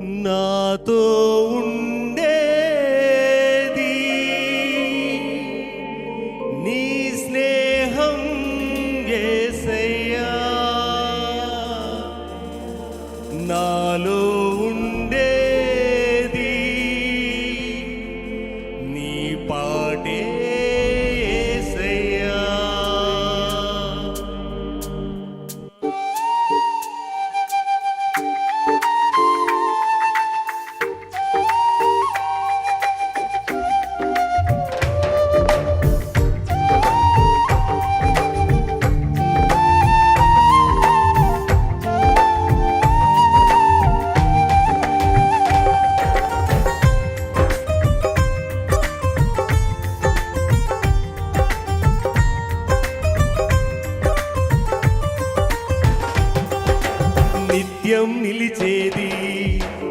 నాతో ఉండేది. నీ స్నేహం యేసయ్యా నాలో నిలిచేది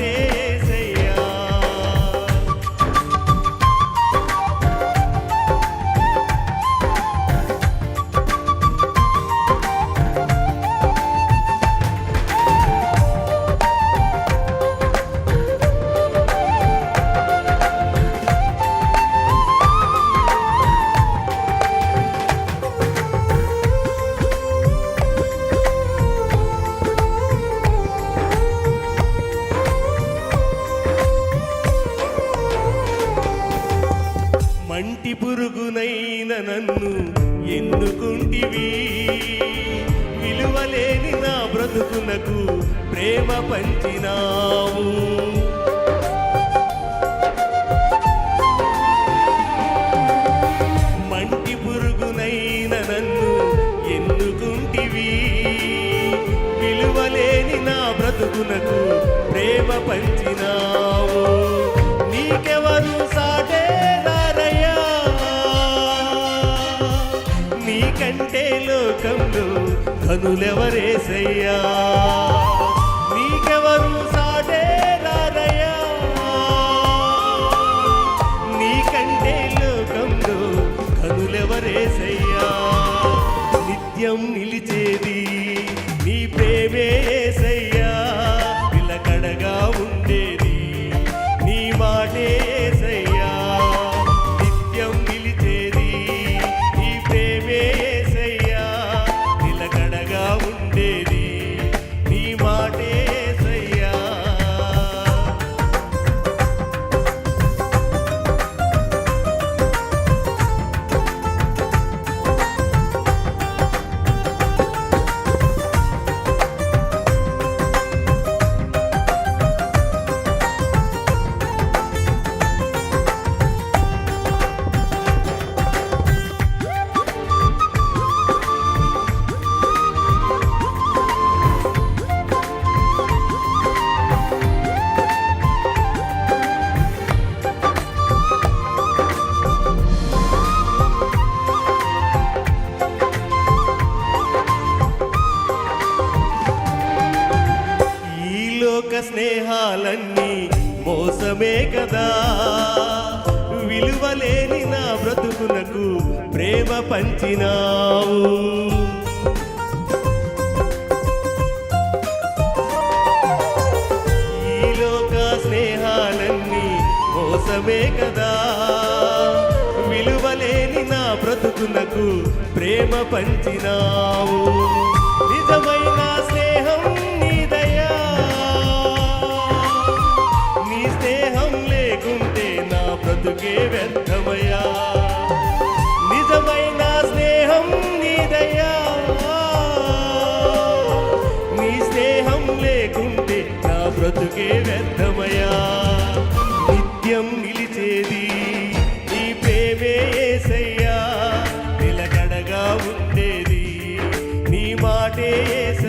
మాటే పురుగునైన నన్ను ఎన్నుకుంటివి విలువలేని నా బ్రతుకునకు ప్రేమ పంచినావు. మంటి పురుగునైన నన్ను ఎన్నుకుంటివి విలువలేని నా బ్రతుకునకు ప్రేమ పంచినావు. కనులెవరేసయ్యా? నీకెవరు సాటే రారయ్యా నీకంటే లోకంలో కనులెవరేసయ్యా? నిత్యం నిలిచేది స్నేహాలన్నీ మోసమే కదా. విలువలేని నా బ్రతుకునకు ప్రేమ పంచినావు. ఈలోక స్నేహాలన్నీ మోసమే కదా. విలువలేని నా బ్రతుకునకు ప్రేమ పంచినావు. నిజమైన స్నేహ బ్రతుకే వ్యర్థమయ్యా. నిజమైన స్నేహం నీదయ్యా. నీ స్నేహం లేకుంటే నా బ్రతుకే వ్యర్థమయ్యా. నిత్యం నిలిచేది నీ ప్రేమే ఏసయ్యా. నిలకడగా ఉండేది నీ మాటే ఏసయ్యా